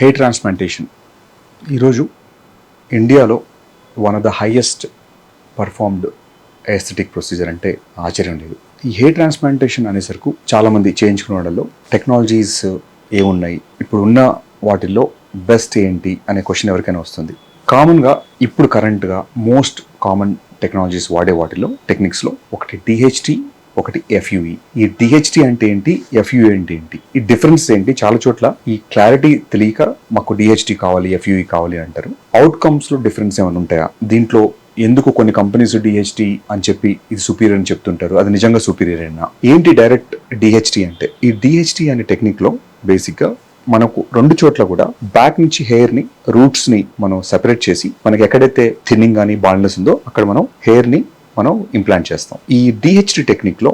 Hair transplantation. ఈరోజు ఇండియాలో one of the highest performed aesthetic procedure అంటే ఆశ్చర్యం లేదు. ఈ హెయిర్ ట్రాన్స్ప్లాంటేషన్ అనేసరికి చాలామంది చేయించుకునే వాళ్ళలో టెక్నాలజీస్ ఏమున్నాయి ఇప్పుడు ఉన్న వాటిల్లో బెస్ట్ ఏంటి అనే క్వశ్చన్ ఎవరికైనా వస్తుంది. కామన్గా ఇప్పుడు కరెంట్గా మోస్ట్ కామన్ టెక్నాలజీస్ వాడే వాటిలో టెక్నిక్స్లో ఒకటి డిహెచ్టి ఒకటి ఎఫ్యూఈ ఈ డిహెచ్టి అంటే ఏంటి? ఎఫ్యూ అంటే ఏంటి? ఈ డిఫరెన్స్ ఏంటి? చాలా చోట్ల ఈ క్లారిటీ తెలియక మాకు డిహెచ్టి కావాలి ఎఫ్యూఈ కావాలి అంటారు. అవుట్కమ్స్లో డిఫరెన్స్ ఏమైనా ఉంటాయా? దీంట్లో ఎందుకు కొన్ని కంపెనీస్ డిహెచ్టి అని చెప్పి ఇది సుపీరియర్ అని చెప్తుంటారు. అది నిజంగా సుపీరియర్ అయినా ఏంటి డైరెక్ట్ డిహెచ్టి అంటే? ఈ డిహెచ్టి అనే టెక్నిక్లో బేసిక్గా మనకు రెండు చోట్ల కూడా బ్యాక్ నుంచి హెయిర్ని రూట్స్ని మనం సెపరేట్ చేసి మనకి ఎక్కడైతే థిన్నింగ్ కానీ బాల్నెస్ ఉందో అక్కడ మనం హెయిర్ని మనం ఇంప్లాంట్ చేస్తాం. ఈ డిహెచ్డి టెక్నిక్లో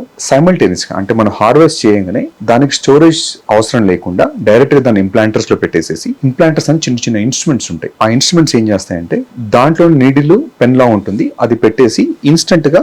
అంటే మనం హార్వెస్ట్ చేయగానే దానికి స్టోరేజ్ అవసరం లేకుండా డైరెక్ట్గా దాన్ని ఇంప్లాంటర్స్లో పెట్టేసేసి ఇంప్లాంటర్స్ అని చిన్న చిన్న ఇన్స్ట్రుమెంట్స్ ఉంటాయి. ఆ ఇన్స్ట్రుమెంట్స్ ఏం చేస్తాయంటే దాంట్లో నీడిల్ పెన్ లా ఉంటుంది. అది పెట్టేసి ఇన్స్టెంట్గా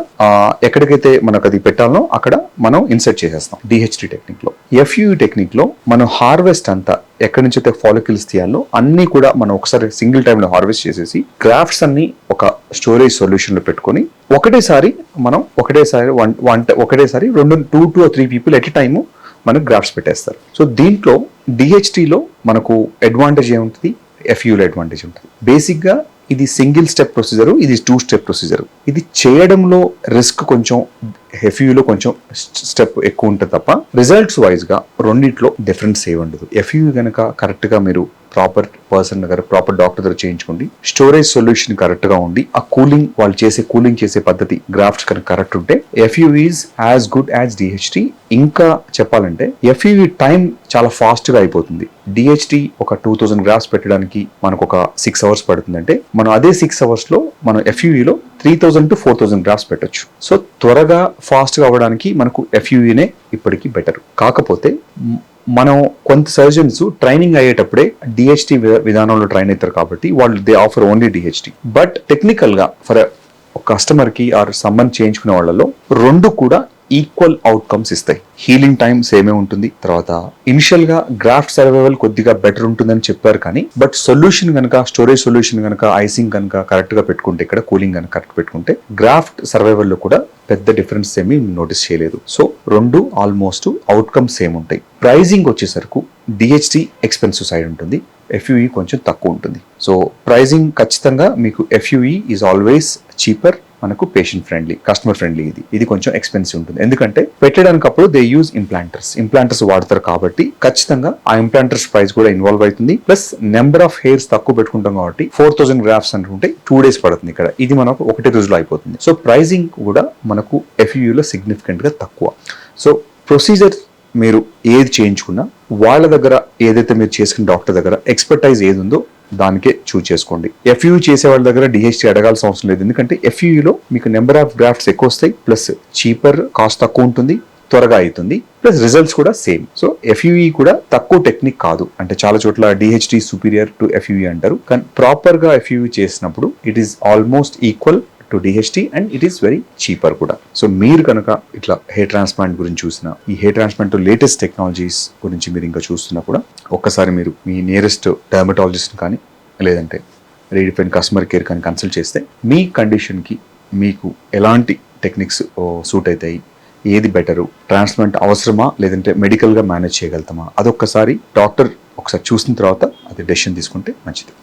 ఎక్కడికైతే మనకు అది పెట్టాలనో అక్కడ మనం ఇన్సర్ట్ చేసేస్తాం డిహెచ్డి టెక్నిక్లో. ఎఫ్యూ టెక్నిక్లో మనం హార్వెస్ట్ అంతా ఎక్కడి నుంచి అయితే ఫాలికల్స్ తీయాలో అన్ని కూడా మనం ఒకసారి సింగిల్ టైంలో హార్వెస్ట్ చేసేసి గ్రాఫ్ట్స్ అన్ని ఒక స్టోరేజ్ సొల్యూషన్లో పెట్టుకొని ఒకటేసారి మనం ఒకటేసారి వన్ వన్ ఒకటేసారి రెండు two two three people at time మనకు గ్రాఫ్ట్స్ పెట్టేస్తారు. సో దీంట్లో డిహెచ్టీలో మనకు అడ్వాంటేజ్ ఏముంటుంది? ఎఫ్యూలో అడ్వాంటేజ్ ఉంటుంది. బేసిక్గా ఇది సింగిల్ స్టెప్ ప్రొసీజర్ ఇది టూ స్టెప్ ప్రొసీజర్ ఇది చేయడంలో రిస్క్ కొంచెం ఎఫ్యూలో కొంచెం స్టెప్ ఎక్కువ ఉంటుంది తప్ప రిజల్ట్స్ వైజ్గా రెండింటిలో రెండిట్లో డిఫరెన్స్ ఏమి ఉండదు. ఎఫ్యూ కనుక కరెక్ట్గా మీరు ప్రాపర్ పర్సన్ దగ్గర ప్రాపర్ డాక్టర్ దగ్గర చేయించుకోండి. స్టోరేజ్ సొల్యూషన్ కరెక్ట్గా ఉండి ఆ కూలింగ్ వాళ్ళు చేసే కూలింగ్ చేసే పద్ధతి గ్రాఫ్ట్స్ కనుక కరెక్ట్ ఉంటే FU is as good as DHT ఇంకా చెప్పాలంటే ఎఫ్యూవి టైం చాలా ఫాస్ట్గా అయిపోతుంది. డిహెచ్టి ఒక టూ థౌసండ్ గ్రాఫ్స్ పెట్టడానికి మనకు ఒక సిక్స్ అవర్స్ పడుతుందంటే మనం అదే సిక్స్ అవర్స్లో మనం ఎఫ్యూఈలో three thousand to four thousand grafts పెట్టొచ్చు. సో త్వరగా ఫాస్ట్గా అవ్వడానికి మనకు ఎఫ్యూఈనే ఇప్పటికీ బెటర్ కాకపోతే మనం కొంత సర్జన్స్ ట్రైనింగ్ అయ్యేటప్పుడే డిహెచ్టి విధానంలో ట్రైన్ అవుతారు కాబట్టి వాళ్ళు they offer only DHT but టెక్నికల్గా ఫర్ ఒక ఆర్ సంబంధ్ చేయించుకునే వాళ్ళలో రెండు కూడా ఈక్వల్ అవుట్కమ్స్ ఇస్తాయి. హీలింగ్ టైం సేమే ఉంటుంది. తర్వాత ఇనిషియల్గా గ్రాఫ్ట్ సర్వైవల్ కొద్దిగా బెటర్ ఉంటుందని చెప్పారు కానీ బట్ సొల్యూషన్ కనుక స్టోరేజ్ సొల్యూషన్ కనుక ఐసింగ్ కనుక కరెక్ట్గా పెట్టుకుంటే ఇక్కడ కూలింగ్ కనుక కరెక్ట్ పెట్టుకుంటే గ్రాఫ్ట్ సర్వైవల్లో కూడా పెద్ద డిఫరెన్స్ ఏమి నోటీస్ చేయలేదు. సో రెండు ఆల్మోస్ట్ అవుట్కమ్స్ సేమ్ ఉంటాయి. ప్రైజింగ్ వచ్చేసరికి డిహెచ్డి ఎక్స్పెన్సివ్ సైడ్ ఉంటుంది. ఎఫ్యూఈ కొంచెం తక్కువ ఉంటుంది. సో ప్రైజింగ్ ఖచ్చితంగా మీకు ఎఫ్యూఈ ఈజ్ ఆల్వేస్ చీపర్ మనకు పేషెంట్ ఫ్రెండ్లీ కస్టమర్ ఫ్రెండ్లీ ఇది. ఇది కొంచెం ఎక్స్పెన్సివ్ ఉంటుంది. ఎందుకంటే పెట్టడానికి అప్పుడు దే యూజ్ ఇంప్లాంటర్స్ ఇంప్లాంటర్స్ వాడతారు కాబట్టి ఖచ్చితంగా ఆ ఇంప్లాంటర్స్ ప్రైస్ కూడా ఇన్వాల్వ్ అవుతుంది. ప్లస్ నెంబర్ ఆఫ్ హెయిర్స్ తక్కువ పెట్టుకుంటాం కాబట్టి ఫోర్ థౌసండ్ గ్రాఫ్స్ అనుకుంటే టూ డేస్ పడుతుంది ఇక్కడ. ఇది మనకు ఒకటే రోజులో అయిపోతుంది. సో ప్రైజింగ్ కూడా మనకు ఎఫ్యూలో సిగ్నిఫికెంట్గా తక్కువ. సో ప్రొసీజర్ మీరు ఏది చేయించుకున్నా వాళ్ళ దగ్గర ఏదైతే మీరు చేసుకున్న డాక్టర్ దగ్గర ఎక్స్పర్టైజ్ ఏది ఉందో దానికే చూజ్ చేసుకోండి. ఎఫ్యూ చేసే వాళ్ళ దగ్గర డిహెచ్టీ అడగాల్సిన అవసరం లేదు. ఎందుకంటే ఎఫ్యూలో మీకు నెంబర్ ఆఫ్ గ్రాఫ్ట్స్ ఎక్కువ వస్తాయి ప్లస్ చీపర్ కాస్ట్ తక్కువ ఉంటుంది త్వరగా అవుతుంది ప్లస్ రిజల్ట్స్ కూడా సేమ్ సో ఎఫ్యూఈ కూడా తక్కువ టెక్నిక్ కాదు. అంటే చాలా చోట్ల డిహెచ్డి సుపీరియర్ టు ఎఫ్యూఈ అంటారు. కానీ ప్రాపర్గా ఎఫ్యూఈ చేసినప్పుడు it is almost equal to DHT and it is very cheaper కూడా. సో మీరు కనుక ఇట్లా హెయిర్ ట్రాన్స్ప్లాంట్ గురించి చూసిన ఈ హెయిర్ ట్రాన్స్ప్లాంట్ లేటెస్ట్ టెక్నాలజీస్ గురించి మీరు ఇంకా చూస్తున్నా కూడా ఒక్కసారి మీరు మీ నియరెస్ట్ డర్మటాలజిస్ట్ కానీ లేదంటే రీడిఫైన్ కస్టమర్ కేర్ కానీ కన్సల్ట్ చేస్తే మీ కండిషన్కి మీకు ఎలాంటి టెక్నిక్స్ సూట్ అవుతాయి ఏది బెటరు ట్రాన్స్ప్లాంట్ అవసరమా లేదంటే మెడికల్గా మేనేజ్ చేయగలుగుతామా అదొక్కసారి డాక్టర్ ఒకసారి చూసిన తర్వాత అది డెసిషన్ తీసుకుంటే మంచిది.